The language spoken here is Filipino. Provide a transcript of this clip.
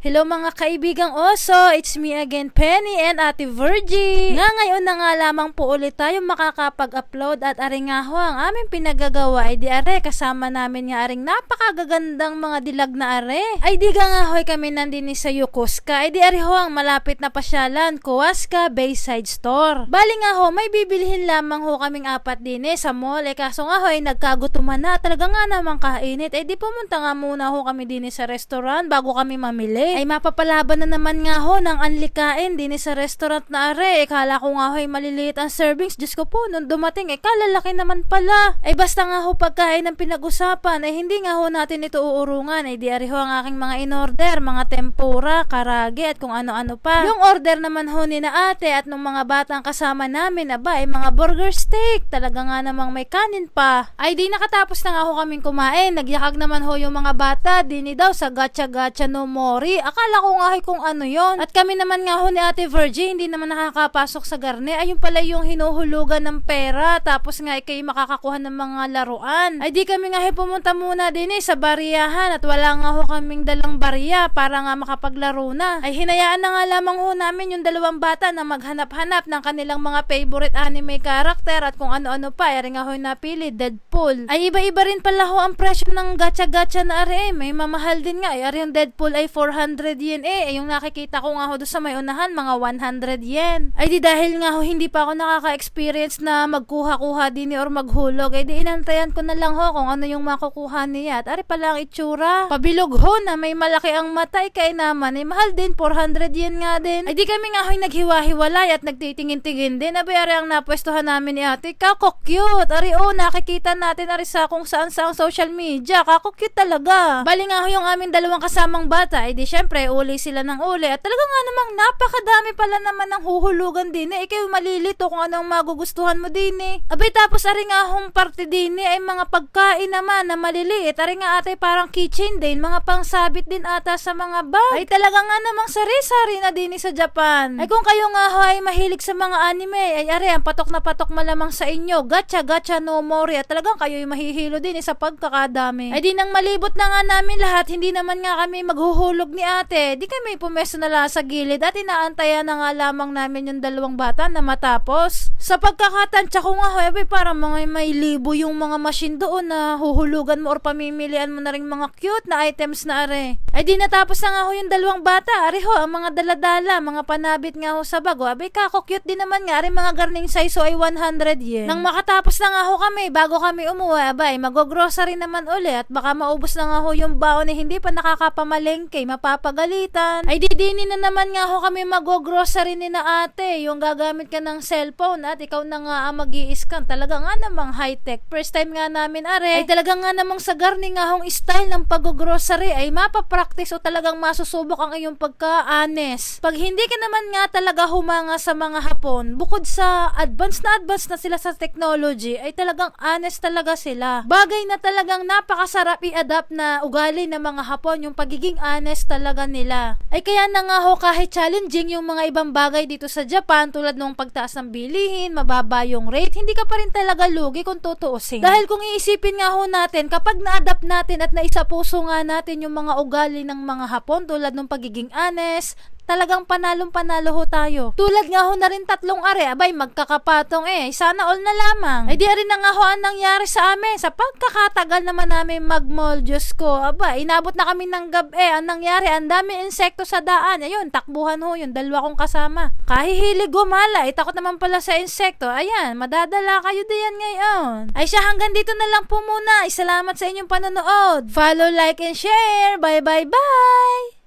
Hello mga kaibigang oso, it's me again Penny and Ate Virgie. Nga ngayon na nga lamang po ulit tayo makakapag-upload at ari nga ho ang aming pinagagawa. Ay di are kasama namin nga aring napakagagandang mga dilag na are. Ay di ga nga hoy kami nandini sa Yokosuka ay di ari ho ang malapit na pasyalan, Kowaska Bayside Store. Bali nga ho, may bibilihin lamang ho kaming apat din eh sa mall. Eh kaso nga hoy nagkagutuman na. Talaga nga namang kainit. Eh di pumunta nga muna ho kami din eh sa restaurant bago kami mamili ay mapapalaban na naman nga ho ng anlikain din sa restaurant na are. Eh, kala ko nga ho ay maliliit ang servings. Diyos ko po, nung dumating, eh kalalaki naman pala. Ay basta nga ho pagkain ng pinag-usapan, ay hindi nga ho natin ito uurungan. Ay di ari ho ang aking mga in-order, mga tempura, karage, at kung ano-ano pa. Yung order naman ho ni na ate at nung mga batang kasama namin, aba, ay mga burger steak. Talaga nga namang may kanin pa. Ay di nakatapos na nga ho kaming kumain. Nagyakag naman ho yung mga bata, dini daw sa gacha-gacha no mori. Akala ko nga ay kung ano yon. At kami naman nga ho ni Ate Virgie, hindi naman nakakapasok sa garne. Ayun pala yung hinuhulugan ng pera. Tapos nga ay kayo makakakuha ng mga laruan. Ay di kami nga ay pumunta muna din eh sa bariyahan. At wala nga ho kaming dalang bariya para nga makapaglaro na. Ay hinayaan na nga lamang ho namin yung dalawang bata na maghanap-hanap ng kanilang mga favorite anime character at kung ano-ano pa. Ay nga ho napili, Deadpool. Ay iba-iba rin pala ho ang presyo ng gacha-gacha na are. May mamahal din nga. Ay ari yung Deadpool ay 400 yen eh. Ay yung nakikita ko nga ho doon sa may unahan, mga 100 yen. Ay di dahil nga ho hindi pa ako nakaka-experience na magkuha-kuha din or maghulog. Ay di inantayan ko na lang ho kung ano yung makukuha niya. At ari pala ang itsura. Pabilog ho na may malaki ang mata. Ay kay naman. Ay mahal din, 400 yen nga din. Ay di kami nga ho yung naghiwa-hiwalay at nagtitingin-tingin din. Abay ari ang napwestuhan namin ni ate. Kako cute. Ari oh, nakikita natin ari sa kung saan sa social media. Kako cute talaga. Bali nga ho yung aming dalawang kasamang bata. Ay di syempre, uli sila ng uli. At talaga nga namang napakadami pala naman ng huhulugan din eh. Ikaw malilito kung anong magugustuhan mo din eh. Abay tapos ari nga hong parte din eh, ay mga pagkain naman na maliliit. Ari nga ate parang kitchen din, mga pangsabit din ata sa mga bag. Ay talaga nga namang sari-sari na din eh sa Japan. Ay kung kayo nga ho ay mahilig sa mga anime, ay ari ang patok na patok malamang sa inyo. Gacha gacha no mori. At talagang kayo ay mahihilo din eh sa pagkakadami. Ay di nang malibot na nga namin lahat, hindi naman nga kami maghuhulog ni ate. Di kami pumesto na lang sa gilid at inaantayan na nga lamang namin yung dalawang bata na matapos. Sa pagkakatansya ko nga, hoy, parang mga may libo yung mga machine doon na huhulugan mo or pamimilian mo na rin mga cute na items na are. Ay di natapos na nga ho yung dalawang bata. Ari ho, ang mga daladala, mga panabit nga ho sa bago. Abay, kako cute din naman nga. Ari mga garning size ho ay 100 yen. Nang makatapos na nga ho kami, bago kami umuwi, abay, mag-grocery naman uli at baka maubos na nga ho yung baon na hindi pa nakakapamalengke, mapapagalitan. Ay didini na naman nga ho kami mag-grocery ni na ate. Yung gagamit ka ng cellphone at ikaw na nga ang mag scan Talaga nga namang high-tech. First time nga namin are. Ay talaga nga namang sa garning nga hong style ng pag-grocery ay mapapractice o talagang masusubok ang iyong pagka-honest. Pag hindi ka naman nga talaga humanga sa mga Hapon, bukod sa advance na advance na sila sa technology, ay talagang honest talaga sila. Bagay na talagang napakasarap i-adapt na ugali ng mga Hapon, yung pagiging honest talaga nila. Ay kaya na nga ho kahit challenging yung mga ibang bagay dito sa Japan tulad nung pagtaas ng bilihin, mababa yung rate, hindi ka pa rin talaga lugi kung tutuusin. Dahil kung iisipin nga ho natin, kapag na-adapt natin at naisapuso nga natin yung mga ugali ng mga Hapon tulad ng pagiging honest, talagang panalong panalo ho tayo. Tulad nga ho na rin tatlong are, abay magkakapatong eh, sana all na lamang. Ay di rin na nga ho ang nangyari sa amin, sa pagkakatagal naman namin mag-mall, Diyos ko, aba, inabot na kami ng gab eh, ang nangyari, ang dami insekto sa daan, ayun, takbuhan ho, yung dalawa kong kasama. Kahihilig gumala, eh, takot naman pala sa insekto, ayan, madadala kayo diyan ngayon. Ay siya, hanggang dito na lang po muna, salamat sa inyong panonood. Follow, like, and share, bye bye bye!